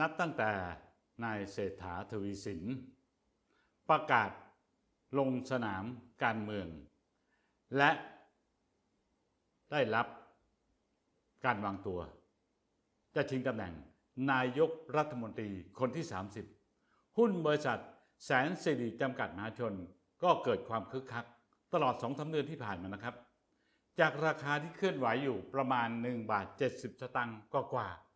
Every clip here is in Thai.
นับตั้งแต่นายเศรษฐาทวีสิน ประกาศลงสนามการเมือง และได้รับการวางตัว จะชิงตำแหน่งนายกรัฐมนตรีคนที่ 30 หุ้นบริษัทแสนสิริจำกัดมหาชนก็เกิดความคึกคัก ตลอด2อสเดือนที่ผ่านมานะครับ จากราคาที่เคลื่อนไหวอยู่ประมาณ 1 บาท 70 สตางค์ก็กว่าๆ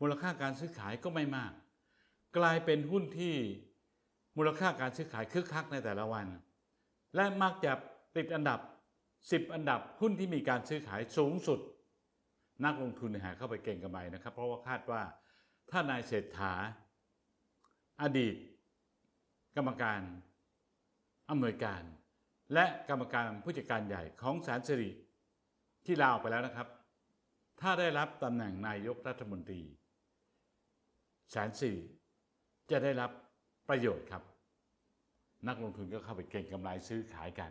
มูลค่าการซื้อขายก็ไม่มาก กลายเป็นหุ้นที่มูลค่าการซื้อขายคึกคักในแต่ละวัน และมักจะติดอันดับ 10 อันดับหุ้นที่มีการซื้อขายสูงสุด นักลงทุนหาเข้าไปเก่งกำไรนะครับ เพราะว่าคาดว่าถ้านายเศรษฐา อดีต กรรมการอำนวยการ และกรรมการผู้จัดการใหญ่ของแสนสิริที่ลาออกไปแล้วนะครับ ถ้าได้รับตำแหน่งนายกรัฐมนตรี แสนสิริจะได้รับประโยชน์ครับ นักลงทุนก็เข้าไปเก็งกำไรซื้อขายกัน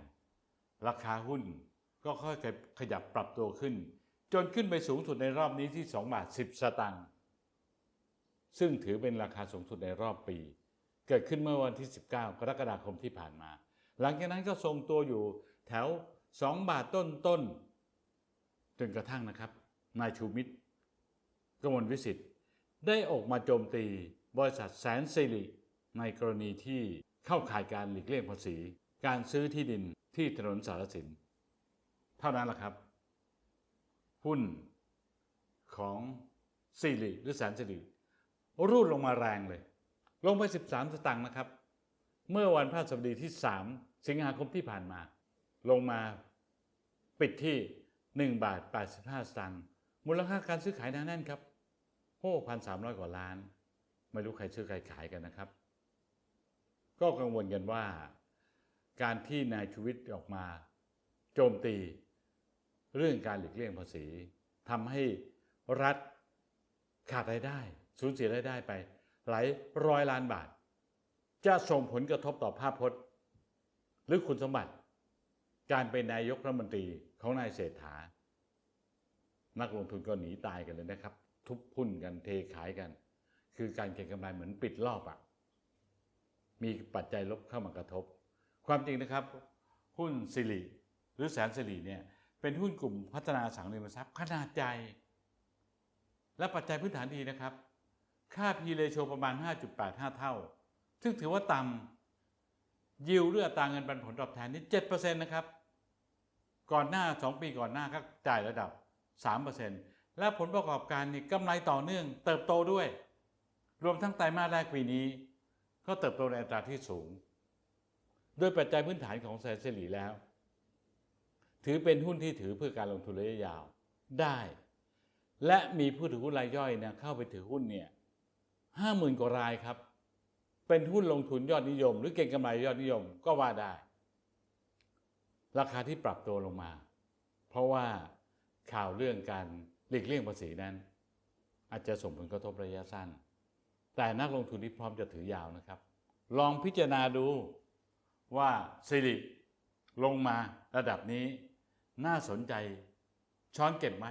ราคาหุ้นก็ค่อยๆขยับปรับตัวขึ้น จนขึ้นไปสูงสุดในรอบนี้ที่2บาท10 สตางค์ซึ่งถือเป็นราคาสูงสุดในรอบปี เกิดขึ้นเมื่อวันที่ 19 กรกฎาคมที่ผ่านมา หลังจากนั้นก็ทรงตัวอยู่แถว 2 บาทต้นต้นๆจนกระทั่งนะครับ นายชูมิตรกมลวิสิทธิ์ ได้ออกมาโจมตีบริษัทแสนสิริในกรณีที่เข้าข่ายการหลีกเลี่ยงภาษี การซื้อที่ดินที่ถนนสารสิน เท่านั้นแหละครับ หุ้นของสิริหรือแสนสิริรูดลงมาแรงเลย ลงไป 13 สตางค์นะครับ เมื่อวันพฤหัสบดีที่ 3 สิงหาคมที่ผ่านมา ลงมาปิดที่ 1 บาท 85 สตางค์มูลค่าการซื้อขายหนาแน่นครับ พันสามร้อยกว่าล้าน ไม่รู้ใครซื้อใครขายกันนะครับ ก็กังวลกันว่า การที่นายชูวิทย์ออกมา โจมตี เรื่องการหลีกเลี่ยงภาษีทำให้รัฐขาดรายได้ สูญเสียรายได้ไป หลายร้อยล้านบาท จะส่งผลกระทบต่อภาพพจน์ หรือคุณสมบัติ การเป็นนายกรัฐมนตรีของนายเศรษฐา นักลงทุนก็หนีตายกันเลยนะครับ ทุบหุ้นกันเทขายกัน คือการเก็งกำไรเหมือนปิดรอบอะ่ะมีปัจจัยลบเข้ามากระทบ ความจริงนะครับ หุ้นสิริหรือแสนสิริเนี่ยเป็นหุ้นกลุ่มพัฒนาสังหาริมทรัพย์ขนาดใหญ่และปัจจัยพื้นฐานดีนะครับ ค่า P ratio ประมาณ 5.85 เท่า ซึ่งถือว่าต่ำยิวหรืออัตราเงินปันผลตอบแทนนี่7%นะครับ ก่อนหน้า 2 ปีก่อนหน้าก็จ่ายระดับ 3%และผลประกอบการนี่กำไรต่อเนื่องเติบโตด้วย รวมทั้งไตรมาสแรกปีนี้ ก็เติบโตในอัตราที่สูงโดยปัจจัยพื้นฐานของแสนสิริแล้ว ถือเป็นหุ้นที่ถือเพื่อการลงทุนระยะยาวได้ และมีผู้ถือหุ้นรายย่อยเนี่ยเข้าไปถือหุ้นเนี่ยห้าหมื่นกว่ารายครับ เป็นหุ้นลงทุนยอดนิยม หรือเก่งกำไรยอดนิยมก็ว่าได้ ราคาที่ปรับตัวลงมา เพราะว่า ข่าวเรื่องการหลีกเลี่ยงภาษีนั้น อาจจะส่งผลกระทบระยะสั้น แต่นักลงทุนที่พร้อมจะถือยาวนะครับ ลองพิจารณาดูว่าสิริลงมาระดับนี้น่าสนใจช้อนเก็บไหม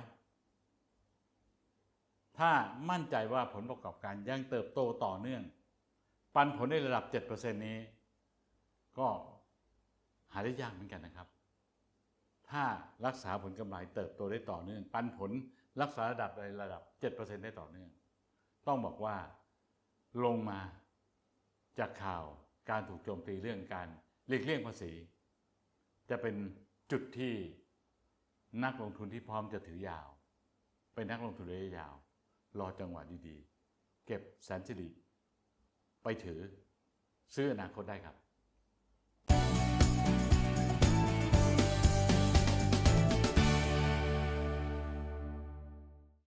ถ้ามั่นใจว่าผลประกอบการยังเติบโตต่อเนื่อง ปันผลในระดับ 7%นี้ ก็หาได้ยากเหมือนกันนะครับ ถ้ารักษาผลกำไรเติบโตได้ต่อเนื่อง ปันผลรักษาระดับในระดับ 7%ได้ต่อเนื่อง ต้องบอกว่าลงมาจากข่าวการถูกโจมตีเรื่องการหลีกเลี่ยงภาษี จะเป็นจุดที่นักลงทุนที่พร้อมจะถือยาว เป็นนักลงทุนระยะยาว รอจังหวะดีๆ เก็บแสนสิริไปถือซื้ออนาคตได้ครับ